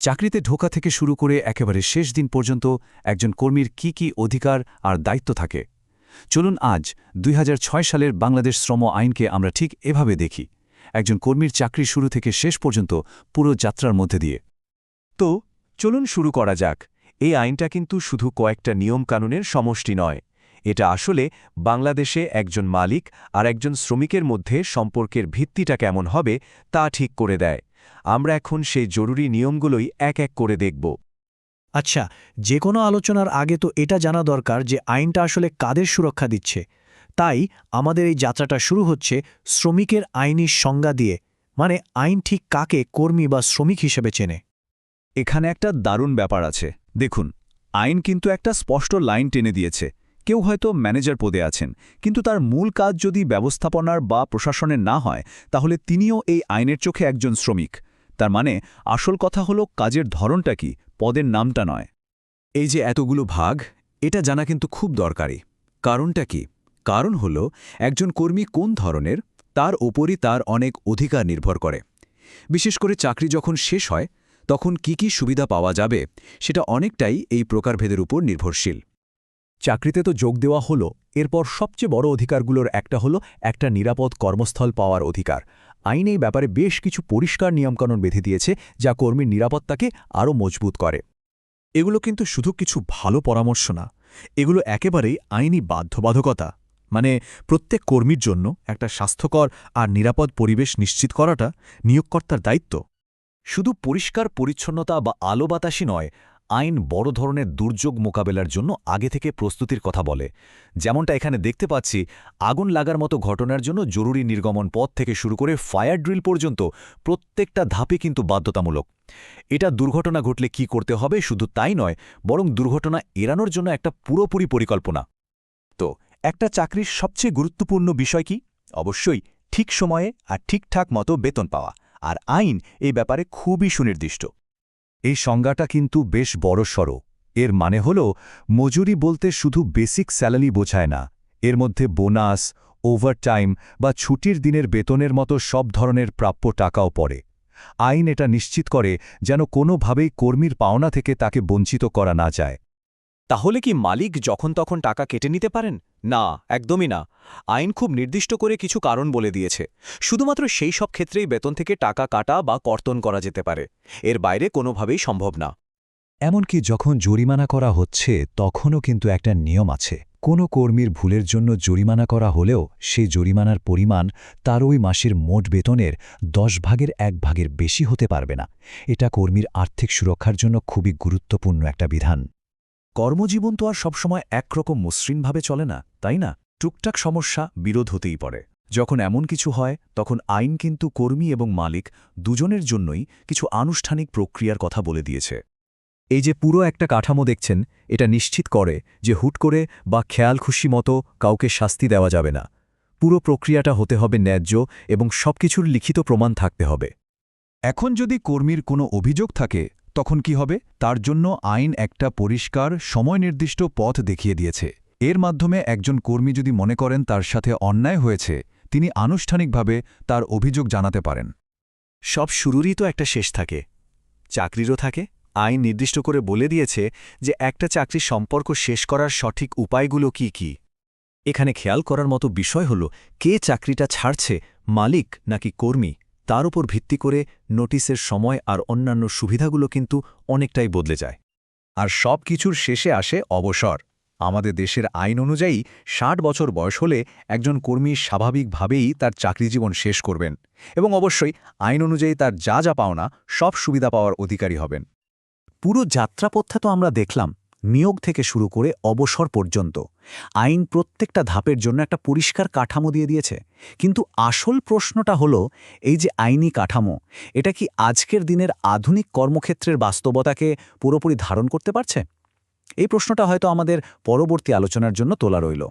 চাকরিতে ঢোকা থেকে শুরু করে একেবারে শেষ দিন পর্যন্ত একজন কর্মীর কি কি অধিকার আর দায়িত্ব থাকে। চলুন আজ দুই হাজার ছয় সালের বাংলাদেশ শ্রম আইনকে আমরা ঠিক এভাবে দেখি। একজন কর্মীর চাকরি শুরু থেকে শেষ পর্যন্ত পুরো যাত্রার মধ্যে দিয়ে। তো, চলুন শুরু করা যাক। এই আইনটা কিন্তু শুধু কয়েকটা নিয়মকানুনের সমষ্টি নয়। এটা আসলে বাংলাদেশে একজন মালিক আর একজন শ্রমিকের মধ্যে সম্পর্কের ভিত্তিটা কেমন হবে তা ঠিক করে দেয়। আমরা এখন সেই জরুরি নিয়মগুলোই এক এক করে দেখব। আচ্ছা যে কোনো আলোচনার আগে তো এটা জানা দরকার যে আইনটা আসলে কাদের সুরক্ষা দিচ্ছে। তাই আমাদের এই যাত্রাটা শুরু হচ্ছে শ্রমিকের আইনি সংজ্ঞা দিয়ে মানে আইন ঠিক কাকে কর্মী বা শ্রমিক হিসেবে চেনে। এখানে একটা দারুণ ব্যাপার আছে। দেখুন আইন কিন্তু একটা স্পষ্ট লাইন টেনে দিয়েছে। কেউ হয়তো ম্যানেজার পদে আছেন, কিন্তু তার মূল কাজ যদি ব্যবস্থাপনার বা প্রশাসনের না হয়, তাহলে তিনিও এই আইনের চোখে একজন শ্রমিক। তার মানে আসল কথা হলো কাজের ধরনটা কি, পদের নামটা নয়। এই যে এতগুলো ভাগ, এটা জানা কিন্তু খুব দরকারি। কারণটা কি? কারণ হল, একজন কর্মী কোন ধরনের, তার ওপরই তার অনেক অধিকার নির্ভর করে। বিশেষ করে চাকরি যখন শেষ হয়, তখন কি কি সুবিধা পাওয়া যাবে, সেটা অনেকটাই এই প্রকারভেদের উপর নির্ভরশীল। চাকরিতে তো যোগ দেওয়া হলো, এরপর সবচেয়ে বড় অধিকারগুলোর একটা হলো একটা নিরাপদ কর্মস্থল পাওয়ার অধিকার। আইন এই ব্যাপারে বেশ কিছু পরিষ্কার নিয়মকানুন বেঁধে দিয়েছে, যা কর্মীর নিরাপত্তাকে আরও মজবুত করে। এগুলো কিন্তু শুধু কিছু ভালো পরামর্শ না, এগুলো একেবারেই আইনি বাধ্যবাধকতা। মানে প্রত্যেক কর্মীর জন্য একটা স্বাস্থ্যকর আর নিরাপদ পরিবেশ নিশ্চিত করাটা নিয়োগকর্তার দায়িত্ব। শুধু পরিষ্কার পরিচ্ছন্নতা বা আলো বাতাসই নয় আইন বড় ধরনের দুর্যোগ মোকাবেলার জন্য আগে থেকে প্রস্তুতির কথা বলে। যেমনটা এখানে দেখতে পাচ্ছি, আগুন লাগার মতো ঘটনার জন্য জরুরি নির্গমন পথ থেকে শুরু করে ফায়ার ড্রিল পর্যন্ত প্রত্যেকটা ধাপে কিন্তু বাধ্যতামূলক। এটা দুর্ঘটনা ঘটলে কি করতে হবে শুধু তাই নয়, বরং দুর্ঘটনা এড়ানোর জন্য একটা পুরোপুরি পরিকল্পনা। তো, একটা চাকরির সবচেয়ে গুরুত্বপূর্ণ বিষয় কি? অবশ্যই ঠিক সময়ে আর ঠিকঠাক মতো বেতন পাওয়া। আর আইন এই ব্যাপারে খুবই সুনির্দিষ্ট। এই সংজ্ঞাটা কিন্তু বেশ বড়সড় এর মানে হল, মজুরি বলতে শুধু বেসিক স্যালারি বোঝায় না, এর মধ্যে বোনাস, ওভারটাইম বা ছুটির দিনের বেতনের মতো সব ধরনের প্রাপ্য টাকাও পড়ে। আইন এটা নিশ্চিত করে যেন কোনোভাবেই কর্মীর পাওনা থেকে তাকে বঞ্চিত করা না যায়। তাহলে কি মালিক যখন তখন টাকা কেটে নিতে পারেন? না, একদমই না। আইন খুব নির্দিষ্ট করে কিছু কারণ বলে দিয়েছে। শুধুমাত্র সেই সব ক্ষেত্রেই বেতন থেকে টাকা কাটা বা কর্তন করা যেতে পারে। এর বাইরে কোনোভাবেই সম্ভব না। এমনকি যখন জরিমানা করা হচ্ছে, তখনও কিন্তু একটা নিয়ম আছে। কোনো কর্মীর ভুলের জন্য জরিমানা করা হলেও সেই জরিমানার পরিমাণ তার ওই মাসের মোট বেতনের দশ ভাগের এক ভাগের বেশি হতে পারবে না। এটা কর্মীর আর্থিক সুরক্ষার জন্য খুবই গুরুত্বপূর্ণ একটা বিধান। কর্মজীবন তো আর সবসময় একরকম মসৃণভাবে চলে না, তাই না? টুকটাক সমস্যা বিরোধ হতেই পারে। যখন এমন কিছু হয়, তখন আইন কিন্তু কর্মী এবং মালিক দুজনের জন্যই কিছু আনুষ্ঠানিক প্রক্রিয়ার কথা বলে দিয়েছে। এই যে পুরো একটা কাঠামো দেখছেন, এটা নিশ্চিত করে যে হুট করে বা খেয়াল খুশি মতো কাউকে শাস্তি দেওয়া যাবে না। পুরো প্রক্রিয়াটা হতে হবে ন্যায্য এবং সবকিছুর লিখিত প্রমাণ থাকতে হবে। এখন যদি কর্মীর কোনো অভিযোগ থাকে তখন কি হবে? তার জন্য আইন একটা পরিষ্কার সময় নির্দিষ্ট পথ দেখিয়ে দিয়েছে। এর মাধ্যমে একজন কর্মী যদি মনে করেন তার সাথে অন্যায় হয়েছে, তিনি আনুষ্ঠানিকভাবে তার অভিযোগ জানাতে পারেন। সব শুরুরই তো একটা শেষ থাকে। চাকরিরও থাকে। আইন নির্দিষ্ট করে বলে দিয়েছে যে একটা চাকরির সম্পর্ক শেষ করার সঠিক উপায়গুলো কি কি। এখানে খেয়াল করার মতো বিষয় হল, কে চাকরিটা ছাড়ছে, মালিক নাকি কর্মী? তার উপর ভিত্তি করে নোটিসের সময় আর অন্যান্য সুবিধাগুলো কিন্তু অনেকটাই বদলে যায়। আর সব কিছুর শেষে আসে অবসর। আমাদের দেশের আইন অনুযায়ী ষাট বছর বয়স হলে একজন কর্মী স্বাভাবিকভাবেই তার চাকরি জীবন শেষ করবেন এবং অবশ্যই আইন অনুযায়ী তার যা যা পাওনা সব সুবিধা পাওয়ার অধিকারী হবেন। পুরো যাত্রাপথা তো আমরা দেখলাম নিয়োগ থেকে শুরু করে অবসর পর্যন্ত আইন প্রত্যেকটা ধাপের জন্য একটা পরিষ্কার কাঠামো দিয়ে দিয়েছে। কিন্তু আসল প্রশ্নটা হলো, এই যে আইনি কাঠামো, এটা কি আজকের দিনের আধুনিক কর্মক্ষেত্রের বাস্তবতাকে পুরোপুরি ধারণ করতে পারছে? এই প্রশ্নটা হয়তো আমাদের পরবর্তী আলোচনার জন্য তোলা রইল।